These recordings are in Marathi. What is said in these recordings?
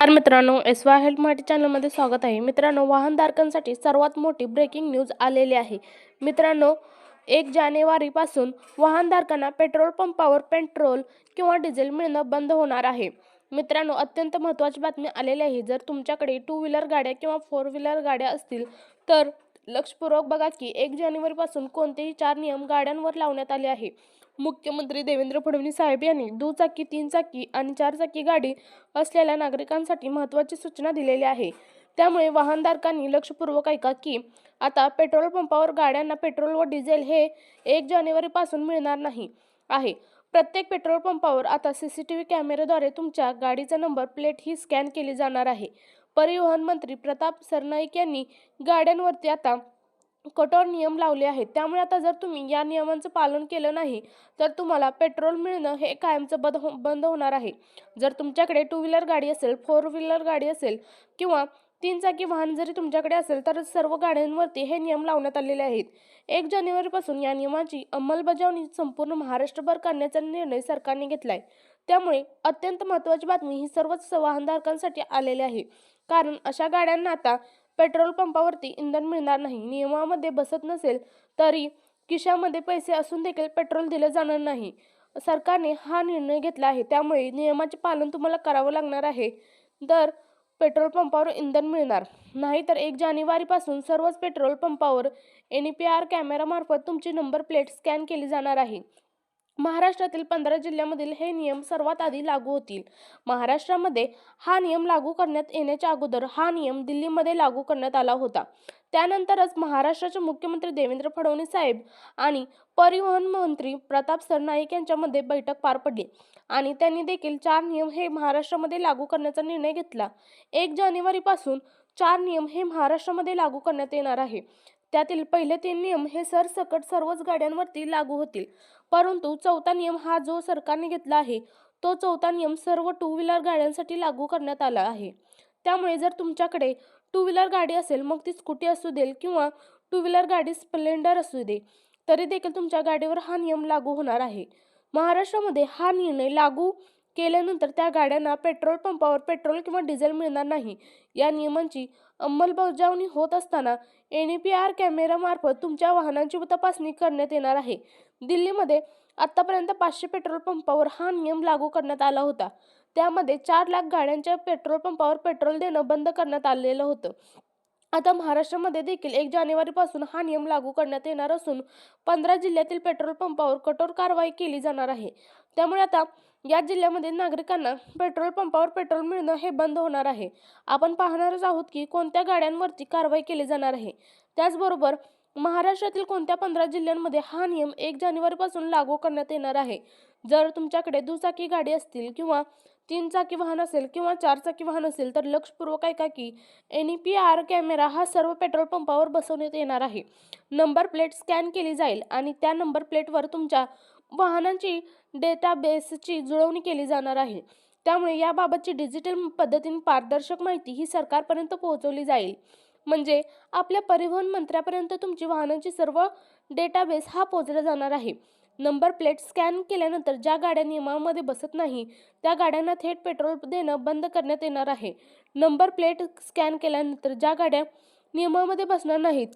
तर मित्रांनो एस वाय हेल्थ मराठी चॅनलमध्ये स्वागत आहे. मित्रांनो वाहनधारकांसाठी सर्वात मोठी ब्रेकिंग न्यूज आलेली आहे. मित्रांनो एक जानेवारीपासून वाहनधारकांना पेट्रोल पंपावर पेट्रोल किंवा डिझेल मिळणं बंद होणार आहे. मित्रांनो अत्यंत महत्त्वाची बातमी आलेली आहे. जर तुमच्याकडे टू व्हीलर गाड्या किंवा फोर व्हीलर गाड्या असतील तर लक्षपूर्वक बघा की एक जानेवारीपासून कोणतेही चार नियम गाड्यांवर लावण्यात आले आहे. मुख्यमंत्री देवेंद्र फडणवीस साहेब यांनी दुचाकी तीन चाकी आणि चार चाकी गाडी असलेल्या नागरिकांसाठी महत्त्वाची सूचना दिलेली आहे. त्यामुळे वाहनधारकांनी लक्षपूर्वक ऐका की आता पेट्रोल पंपावर गाड्यांना पेट्रोल व डिझेल हे एक जानेवारीपासून मिळणार नाही आहे. प्रत्येक पेट्रोल पंपावर आता सी सी टी व्ही कॅमेऱ्याद्वारे तुमच्या गाडीचा नंबर प्लेट ही स्कॅन केली जाणार आहे. परिवहन मंत्री प्रताप सरनाईक यांनी गाड्यांवरती आता कठोर नियम लावले आहेत. त्यामुळे आता जर तुम्ही या नियमांचं पालन केलं नाही तर तुम्हाला पेट्रोल मिळणं हे कायमचं बंद हो बंद होणार आहे. जर तुमच्याकडे टू व्हीलर गाडी असेल फोर व्हीलर गाडी असेल किंवा तीन चाकी वाहन जरी तुमच्याकडे असेल तर सर्व गाड्यांवरती हे नियम लावण्यात आलेले आहेत. एक जानेवारीपासून या नियमाची अंमलबजावणी संपूर्ण महाराष्ट्रभर करण्याचा निर्णय सरकारने घेतला आहे त्यामुळे अत्यंत महत्त्वाची बातमी ही सर्वच वाहनधारकांसाठी आलेली आहे. कारण अशा गाड्यांना आता पेट्रोल पंपावरती इंधन मिळणार नाही. नियमामध्ये बसत नसेल तरी किशामध्ये पैसे असून देखील पेट्रोल दिलं जाणार नाही. सरकारने हा निर्णय घेतला आहे. त्यामुळे नियमाचे पालन तुम्हाला करावं लागणार आहे. तर पेट्रोल पंपावर इंधन मिळणार. नाहीतर एक जानेवारीपासून सर्वच पेट्रोल पंपावर एन ई पी आर कॅमेरामार्फत तुमची नंबर प्लेट स्कॅन केली जाणार आहे. महाराष्ट्रातील पंधरा जिल्ह्यामधील हे नियम सर्वात आधी लागू होतील. महाराष्ट्रामध्ये हा नियम लागू करण्यात येण्याच्या अगोदर हा नियम दिल्लीमध्ये लागू करण्यात आला होता. त्यानंतरच महाराष्ट्राचे मुख्यमंत्री देवेंद्र फडणवीस साहेब आणि परिवहन मंत्री प्रताप सरनाईक यांच्यामध्ये बैठक पार पडली आणि त्यांनी देखील चार नियम हे महाराष्ट्रामध्ये लागू करण्याचा निर्णय घेतला. एक जानेवारीपासून चार नियम हे महाराष्ट्रामध्ये लागू करण्यात येणार आहे. त्यातील पहिले तीन नियम हे सरसकट सर्वच गाड्यांवरती लागू होतील. परंतु चौथा नियम हा जो सरकारने घेतला आहे तो चौथा नियम सर्व टू व्हीलर गाड्यांसाठी लागू करण्यात आला आहे. त्यामुळे जर तुमच्याकडे टू व्हीलर गाडी असेल मग ती स्कूटी असू दे किंवा टू व्हीलर गाडी स्प्लेंडर असू दे तरी देखील तुमच्या गाडीवर हा नियम लागू होणार आहे. महाराष्ट्रामध्ये हा निर्णय लागू केल्यानंतर त्या गाड्यांना पेट्रोल पंपावर पेट्रोल किंवा डिझेल मिळणार नाही. या नियमांची अंमलबजावणी होत असताना एन ई पी आर कॅमेरामार्फत तुमच्या वाहनांची तपासणी करण्यात येणार आहे. दिल्लीमध्ये आत्तापर्यंत पाचशे पेट्रोल पंपावर हा नियम लागू करण्यात आला होता. त्यामध्ये चार लाख गाड्यांच्या पेट्रोल पंपावर पेट्रोल देणं बंद करण्यात आलेलं होतं. आता महाराष्ट्रामध्ये देखील एक जानेवारीपासून हा नियम लागू करण्यात येणार असून पंधरा जिल्ह्यातील पेट्रोल पंपावर कठोर कारवाई केली जाणार आहे. त्यामुळे आता या जिल्ह्यामध्ये नागरिकांना पेट्रोल पंपावर पेट्रोल मिळणं हे बंद होणार आहे. आपण पाहणारच आहोत की कोणत्या गाड्यांवरती कारवाई केली जाणार आहे. त्याचबरोबर महाराष्ट्रातील कोणत्या पंधरा जिल्ह्यांमध्ये हा नियम एक जानेवारीपासून लागू करण्यात येणार आहे? जर तुमच्याकडे दुचाकी गाडी असतील किंवा तीन चाकी वाहन असेल किंवा चार चाकी वाहन असेल तर लक्षपूर्वक ऐका की N E P R camera हा सर्व पेट्रोल पंपावर बसवण्यात येणार आहे. नंबर प्लेट स्कॅन केली जाईल आणि त्या नंबर प्लेटवर तुमच्या वाहनांची डेटाबेसची जुळवणी केली जाणार आहे. त्यामुळे याबाबतची डिजिटल पद्धतीने पारदर्शक माहिती ही सरकारपर्यंत पोहोचवली जाईल. म्हणजे आपल्या परिवहन मंत्र्यापर्यंत तुमची वाहनांची सर्व डेटाबेस हा पोहोचला जाणार आहे. नंबर प्लेट स्कॅन केल्यानंतर ज्या गाड्या नियमामध्ये बसत नाही त्या गाड्यांना थेट पेट्रोल देणं बंद करण्यात येणार आहे. नंबर प्लेट स्कॅन केल्यानंतर ज्या गाड्या नियमामध्ये बसणार नाहीत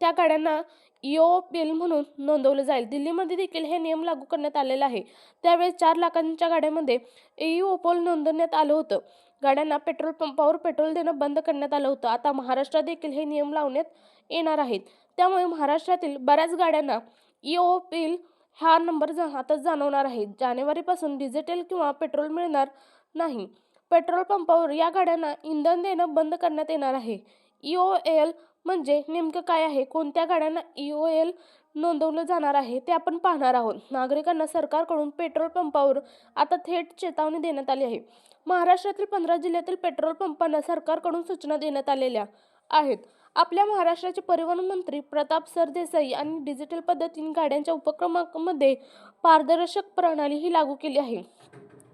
त्या गाड्यांना इओ बिल म्हणून नोंदवलं जाईल. दिल्लीमध्ये देखील हे नियम लागू करण्यात आलेले आहे. त्यावेळेस चार लाखांच्या गाड्यांमध्ये ईओ पोल नोंदवण्यात आलं होतं. गाड्यांना पेट्रोल पंपावर पेट्रोल देणं बंद करण्यात आलं होतं. आता महाराष्ट्रात देखील हे नियम लावण्यात येणार आहेत. त्यामुळे महाराष्ट्रातील बऱ्याच गाड्यांना इओ बिल हा नंबर जा आता जाणवणार आहे. जानेवारीपासून डिजिटल किंवा पेट्रोल मिळणार नाही. पेट्रोल पंपावर या गाड्यांना इंधन देणं बंद करण्यात येणार आहे. इओ एल म्हणजे नेमकं काय आहे? कोणत्या गाड्यांना इओ एल नोंदवलं जाणार आहे? ते आपण पाहणार आहोत. नागरिकांना सरकारकडून पेट्रोल पंपावर आता थेट चेतावणी देण्यात आली आहे. महाराष्ट्रातील पंधरा जिल्ह्यातील पेट्रोल पंपांना सरकारकडून सूचना देण्यात आलेल्या आहेत. आपल्या महाराष्ट्राचे परिवहन मंत्री प्रताप सरदेसाई आणि डिजिटल पद्धतीने गाड्यांच्या उपक्रमामध्ये पारदर्शक प्रणाली ही लागू केली आहे.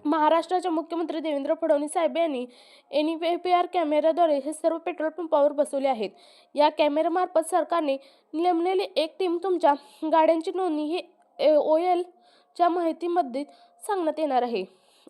महाराष्ट्राचे मुख्यमंत्री देवेंद्र फडणवीस साहेब यांनी एन पी आर कॅमेऱ्याद्वारे हे सर्व पेट्रोल पंपावर बसवले आहेत. या कॅमेऱ्यामार्फत सरकारने नेमलेली एक टीम तुमच्या गाड्यांची नोंदणी ही ओ एलच्या माहितीमध्ये सांगण्यात येणार आहे.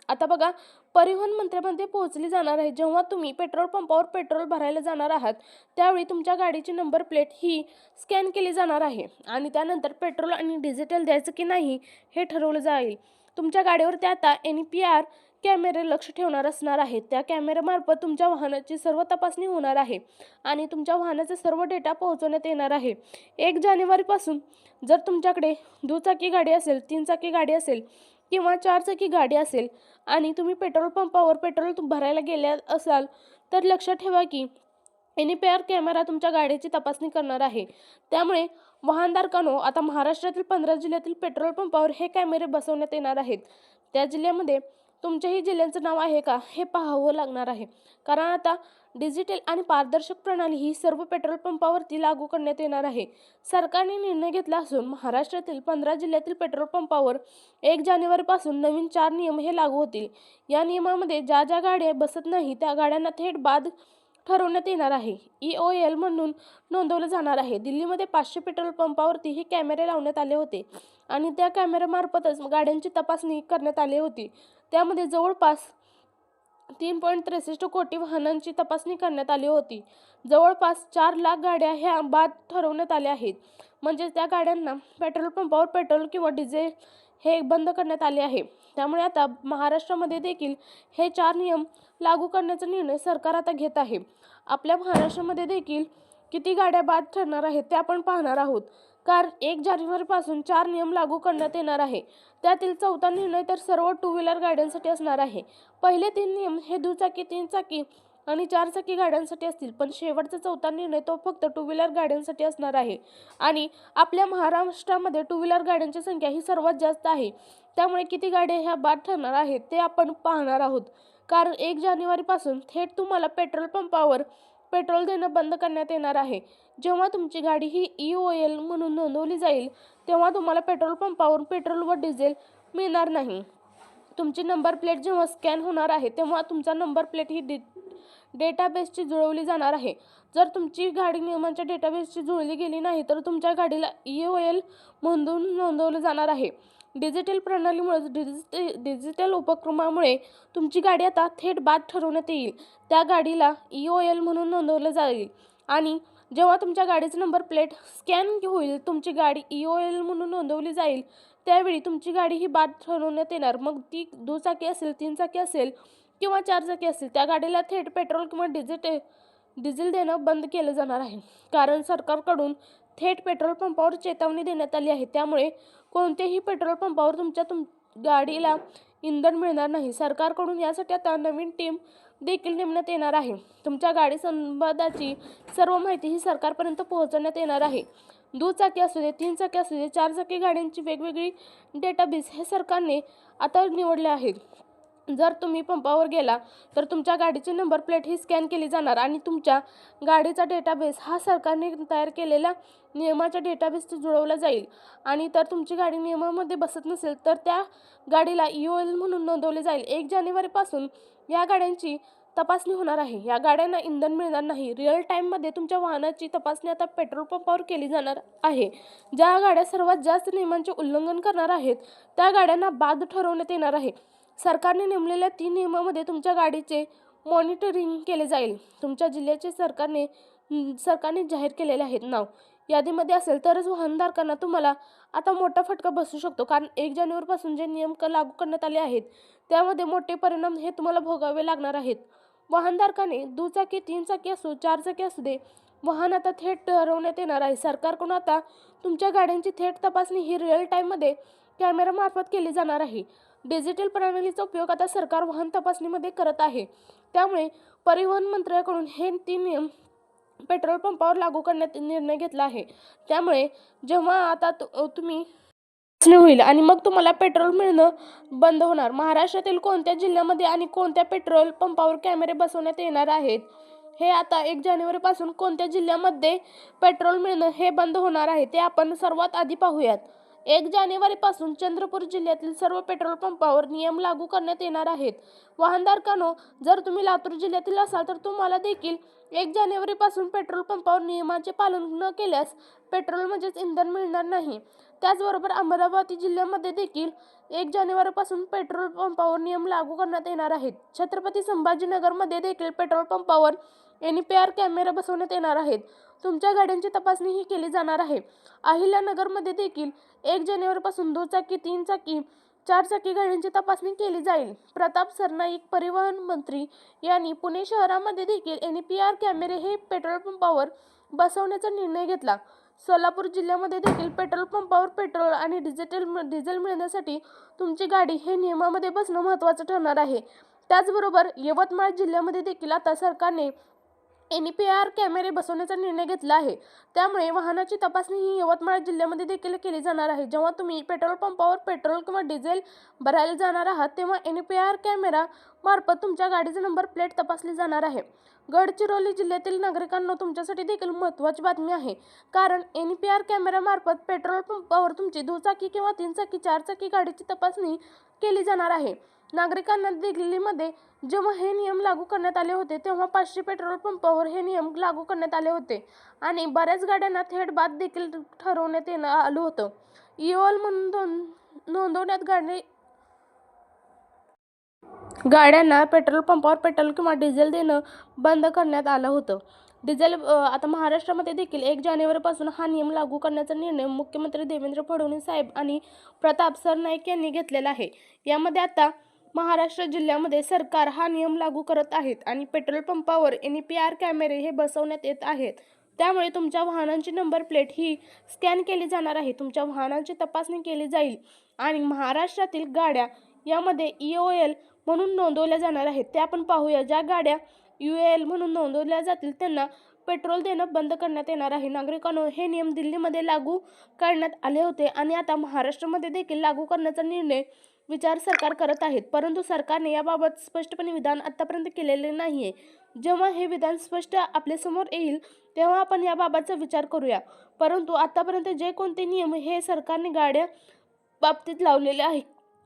आता बघा परिवहन मंत्र्यामध्ये पोहोचली जाणार आहे. जेव्हा तुम्ही पेट्रोल पंपावर पेट्रोल भरायला जाणार आहात त्यावेळी तुमच्या गाडीची नंबर प्लेट ही स्कॅन केली जाणार आहे आणि त्यानंतर पेट्रोल आणि डिजिटल द्यायचं की नाही हे ठरवलं जाईल. तुमच्या गाडीवर ते आता एन पी आर कॅमेरे लक्ष ठेवणार असणार आहेत. त्या कॅमेऱ्यामार्फत तुमच्या वाहनाची सर्व तपासणी होणार आहे आणि तुमच्या वाहनाचा सर्व डेटा पोहोचवण्यात येणार आहे. एक जानेवारीपासून जर तुमच्याकडे दुचाकी गाडी असेल तीन चाकी गाडी असेल किंवा चारचाकी गाडी असेल आणि तुम्ही पेट्रोल पंपावर पेट्रोल भरायला गेल्या असाल तर लक्षात ठेवा की एनिपेअर आर कॅमेरा तुमच्या गाडीची तपासणी करणार आहे. त्यामुळे वाहनधारकांनो आता महाराष्ट्रातील पंधरा जिल्ह्यातील पेट्रोल पंपावर हे कॅमेरे बसवण्यात येणार आहेत. त्या जिल्ह्यामध्ये तुमच्याही जिल्ह्यांचं नाव आहे का? हे पाहावं लागणार आहे. कारण आता डिजिटल आणि पारदर्शक प्रणाली ही सर्व पेट्रोल पंपावरती लागू करण्यात येणार आहे. सरकारने निर्णय घेतला असून महाराष्ट्रातील पंधरा जिल्ह्यातील पेट्रोल पंपावर एक जानेवारीपासून नवीन चार नियम हे लागू होतील. या नियमामध्ये ज्या ज्या गाड्या बसत नाही त्या गाड्यांना थेट बाद ठरवण्यात येणार आहे. ई ओ एल म्हणून नोंदवलं जाणार आहे. दिल्लीमध्ये पाचशे पेट्रोल पंपावरती हे कॅमेरे लावण्यात आले होते आणि त्या कॅमेऱ्यामार्फतच गाड्यांची तपासणी करण्यात आली होती. त्यामध्ये जवळपास तीन पॉईंट त्रेसष्ट कोटी वाहनांची तपासणी करण्यात आली होती. जवळपास चार लाख गाड्या ह्या बाद ठरवण्यात आल्या आहेत. म्हणजे त्या गाड्यांना पेट्रोल पंपावर पेट्रोल किंवा डिझेल हे बंद करण्यात आले आहे. त्यामुळे आता महाराष्ट्रामध्ये देखील हे चार नियम लागू करण्याचा निर्णय सरकार आता घेत आहे. आपल्या महाराष्ट्रामध्ये देखील किती गाड्या बाद ठरणार आहेत ते आपण पाहणार आहोत. कार एक जानेवारीपासून चार नियम लागू करण्यात येणार आहे. त्यातील चौथा निर्णय तर सर्व टू व्हीलर गाड्यांसाठी असणार आहे. पहिले तीन नियम हे दुचाकी तीन चाकी आणि चारचाकी गाड्यांसाठी असतील पण शेवटचा चौथा निर्णय तो फक्त टू व्हीलर गाड्यांसाठी असणार आहे. आणि आपल्या महाराष्ट्रामध्ये टू व्हीलर गाड्यांची संख्या ही सर्वात जास्त आहे. त्यामुळे किती गाड्या ह्या बाद ठरणार आहेत ते आपण पाहणार आहोत. कारण एक जानेवारीपासून थेट तुम्हाला पेट्रोल पंपावर पेट्रोल देणं बंद करण्यात येणार आहे. जेव्हा तुमची गाडी ही ई ओ एल म्हणून नोंदवली जाईल तेव्हा तुम्हाला पेट्रोल पंपावरून पेट्रोल व डिझेल मिळणार नाही. तुमची नंबर प्लेट जेव्हा स्कॅन होणार आहे तेव्हा तुमचा नंबर प्लेट ही डि डेटाबेसची जुळवली जाणार आहे. जर तुमची गाडी नियमांच्या डेटाबेसची जुळली गेली नाही तर तुमच्या गाडीला ई ओ एल म्हणून नोंदवलं जाणार आहे. डिजिटल प्रणालीमुळे डिजिटल डिजिटल उपक्रमामुळे तुमची गाडी आता थेट बाद ठरवण्यात येईल. त्या गाडीला ई ओ एल म्हणून नोंदवलं जाईल. आणि जेव्हा तुमच्या गाडीचा नंबर प्लेट स्कॅन होईल तुमची गाडी ई ओ एल म्हणून नोंदवली जाईल त्यावेळी तुमची गाडी ही बाद ठरवण्यात येणार. मग ती दुचाकी असेल तीन चाकी असेल किंवा चार चाकी असेल त्या गाडीला थेट पेट्रोल किंवा डिजिटल डिझेल देणं बंद केलं जाणार आहे. कारण सरकारकडून थेट पेट्रोल पंपावर चेतावणी देण्यात आली आहे. त्यामुळे कोणत्याही पेट्रोल पंपावर तुमच्या तुम गाडीला इंधन मिळणार नाही. सरकारकडून यासाठी आता नवीन टीम देखील नेमण्यात येणार आहे. तुमच्या गाडी संबंधाची सर्व माहिती ही सरकारपर्यंत पोहोचवण्यात येणार आहे. दुचाकी असू दे तीन चाकी असू दे चार चाकी गाड्यांची वेगवेगळी डेटाबेस हे सरकारने आता निवडले आहेत जर तुम्ही पंपावर गेला तर तुमच्या गाडीची नंबर प्लेट ही स्कॅन केली जाणार आणि तुमच्या गाडीचा डेटाबेस हा सरकारने तयार केलेल्या नियमाच्या डेटाबेसशी जुळवला जाईल. आणि तर तुमची गाडी नियमामध्ये बसत नसेल तर त्या गाडीला ई ओ एल म्हणून नोंदवले जाईल. एक जानेवारीपासून या गाड्यांची तपासणी होणार आहे. या गाड्यांना इंधन मिळणार नाही. रिअल टाईममध्ये तुमच्या वाहनाची तपासणी आता पेट्रोल पंपावर केली जाणार आहे. ज्या गाड्या सर्वात जास्त नियमांचे उल्लंघन करणार आहेत त्या गाड्यांना बाद ठरवण्यात येणार आहे. सरकारने नेमलेल्या तीन नियमामध्ये तुमच्या गाडीचे मॉनिटरिंग केले जाईल. तुमच्या जिल्ह्याचे सरकारने सरकारने जाहीर केलेले आहेत नाव. यादीमध्ये असेल तरच वाहनधारकांना तुम्हाला आता मोठा फटका बसू शकतो. कारण एक जानेवारीपासून जे नियम लागू करण्यात आले आहेत त्यामध्ये मोठे परिणाम हे तुम्हाला भोगावे लागणार आहेत. वाहनधारकाने दुचाकी तीन चाकी असो चार चाकी असू दे वाहन आता थेट ठरवण्यात येणार आहे. सरकारकडून आता तुमच्या गाड्यांची थेट तपासणी ही रिअल टाईममध्ये कॅमेरामार्फत केली जाणार आहे. डिजिटल प्रणालीचा उपयोग आता सरकार वाहन तपासणीमध्ये करत आहे. त्यामुळे परिवहन मंत्र्याकडून हे तीन नियम पेट्रोल पंपावर लागू करण्यात निर्णय घेतला आहे. त्यामुळे जेव्हा आता तु- तुम्ही होईल आणि मग तुम्हाला पेट्रोल मिळणं बंद होणार. महाराष्ट्रातील कोणत्या जिल्ह्यामध्ये आणि कोणत्या पेट्रोल पंपावर कॅमेरे बसवण्यात येणार आहेत? हे आता एक जानेवारीपासून कोणत्या जिल्ह्यामध्ये पेट्रोल मिळणं हे बंद होणार आहे ते आपण सर्वात आधी पाहूयात. एक जानेवारीपासून चंद्रपूर जिल्ह्यातील सर्व पेट्रोल पंपावर नियम लागू करण्यात येणार आहेत. वाहनधारकांनो जर तुम्ही लातूर जिल्ह्यातील असाल तर तुम्हाला देखील एक जानेवारीपासून पेट्रोल पंपावर नियमाचे पालन न केल्यास पेट्रोल म्हणजेच इंधन मिळणार नाही. त्याचबरोबर अमरावती जिल्ह्यामध्ये देखील एक जानेवारीपासून पेट्रोल पंपावर नियम लागू करण्यात येणार आहेत. छत्रपती संभाजीनगरमध्ये देखील पेट्रोल पंपावर एन पी आर कॅमेरा बसवण्यात येणार आहेत. तुमच्या गाड्यांची तपासणी ही केली जाणार आहे. अहिल्यानगरमध्ये देखील एक जानेवारीपासून दुचाकी तीन चाकी चार चाकी गाड्यांची तपासणी केली जाईल. प्रताप सरनाईक परिवहन मंत्री यांनी पुणे शहरामध्ये देखील एन पी आर कॅमेरे हे पेट्रोल पंपावर बसवण्याचा निर्णय घेतला. सोलापूर जिल्ह्यामध्ये देखील पेट्रोल पंपावर पेट्रोल आणि डिजिटल डिझेल मिळण्यासाठी तुमची गाडी हे नियमामध्ये बसणं महत्त्वाचं ठरणार आहे. त्याचबरोबर यवतमाळ जिल्ह्यामध्ये देखील आता सरकारने एन पी आर कॅमेरे बसवण्याचा निर्णय घेतला आहे. त्यामुळे वाहनाची तपासणी ही यवतमाळ जिल्ह्यामध्ये देखील केली जाणार आहे. जेव्हा तुम्ही पेट्रोल पंपावर पेट्रोल किंवा डिझेल भरायला जाणार आहात तेव्हा एन पी आर कॅमेरा मार्फत तुमच्या गाडीचा नंबर प्लेट तपासली जाणार आहे. गडचिरोली जिल्ह्यातील नागरिकांना तुमच्यासाठी देखील महत्त्वाची बातमी आहे. कारण एन पी आर कॅमेऱ्यामार्फत पेट्रोल पंपावर तुमची दुचाकी किंवा तीनचाकी चारचाकी गाडीची तपासणी केली जाणार आहे. नागरिकांना दिल्लीमध्ये जेव्हा हे नियम लागू करण्यात आले होते तेव्हा पाचशे पेट्रोल पंपावर हे नियम लागू करण्यात आले होते. आणि बऱ्याच गाड्यांना थेट बाद देखील ठरवण्यात येणं आलं होतं. इओल म्हणून नोंद- नोंदवण्यात गाडी गाड्यांना पेट्रोल पंपावर पेट्रोल किंवा डिझेल देणं बंद करण्यात आलं होतं. डिझेल आता महाराष्ट्रामध्ये देखील एक जानेवारीपासून हा नियम लागू करण्याचा निर्णय मुख्यमंत्री देवेंद्र फडणवीस साहेब आणि प्रताप सरनाईक यांनी घेतलेला आहे. यामध्ये आता महाराष्ट्र जिल्ह्यामध्ये सरकार हा नियम लागू करत आहेत आणि पेट्रोल पंपावर एन पी आर कॅमेरे हे बसवण्यात येत आहेत. त्यामुळे तुमच्या वाहनांची नंबर प्लेट ही स्कॅन केली जाणार आहे. तुमच्या वाहनांची तपासणी केली जाईल आणि महाराष्ट्रातील गाड्या यामध्ये ई ओ एल म्हणून नोंदवल्या जाणार आहेत. त्या आपण पाहूया. ज्या गाड्या यू एल म्हणून नोंदवल्या जातील त्यांना पेट्रोल देणं बंद करण्यात येणार आहे. नागरिकांनो हे नियम दिल्लीमध्ये लागू करण्यात आले होते आणि आता महाराष्ट्रामध्ये देखील लागू करण्याचा निर्णय विचार सरकार करत आहेत. परंतु सरकारने याबाबत स्पष्टपणे विधान आतापर्यंत केलेले नाही आहे जेव्हा हे विधान स्पष्ट आपल्यासमोर येईल तेव्हा आपण याबाबतचा विचार करूया. परंतु आतापर्यंत जे कोणते नियम हे सरकारने गाड्या बाबतीत लावलेले आहे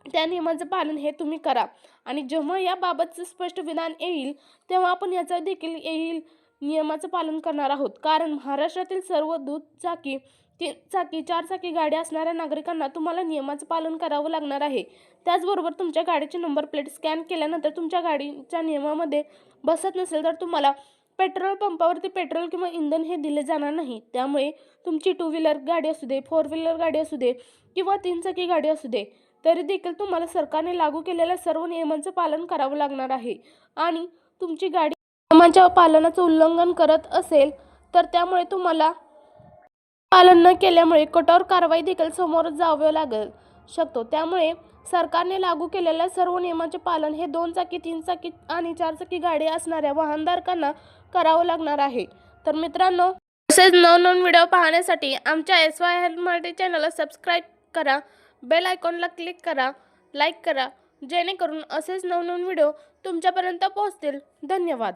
त्या नियमांचं पालन हे तुम्ही करा. आणि जेव्हा याबाबतचं स्पष्ट विधान येईल तेव्हा आपण याचं देखील येईल नियमाचं पालन करणार आहोत. कारण महाराष्ट्रातील सर्व दुचाकी तीन चाकी चार चाकी गाडी असणाऱ्या नागरिकांना तुम्हाला नियमाचं पालन करावं लागणार आहे. त्याचबरोबर तुमच्या गाडीची नंबर प्लेट स्कॅन केल्यानंतर तुमच्या गाडीच्या नियमामध्ये बसत नसेल तर तुम्हाला पेट्रोल पंपावरती पेट्रोल किंवा इंधन हे दिले जाणार नाही. त्यामुळे तुमची टू व्हीलर गाडी असू दे फोर व्हीलर गाडी असू दे किंवा तीन चाकी गाडी असू दे तरी देखील तुम्हाला सरकारने लागू केलेल्या सर्व नियमांचं पालन करावं लागणार आहे. आणि तुमची गाडी नियमांच्या पालनाचं उल्लंघन करत असेल तर त्यामुळे तुम्हाला पालन न केल्यामुळे कठोर कारवाई देखील समोर जावं लागेल शकतो. त्यामुळे सरकारने लागू केलेल्या सर्व नियमांचे पालन हे दोन चाकी तीन चाकी आणि चार चाकी गाडी असणाऱ्या वाहनधारकांना करावं लागणार आहे. तर मित्रांनो तसेच नवनवीन व्हिडिओ पाहण्यासाठी आमच्या एस वाय हेल्थ मराठी चॅनलला सबस्क्राईब करा बेल आयकॉनला क्लिक करा लाईक करा जेणेकरून असेच नवनवीन व्हिडिओ तुमच्यापर्यंत पोहोचतील. धन्यवाद.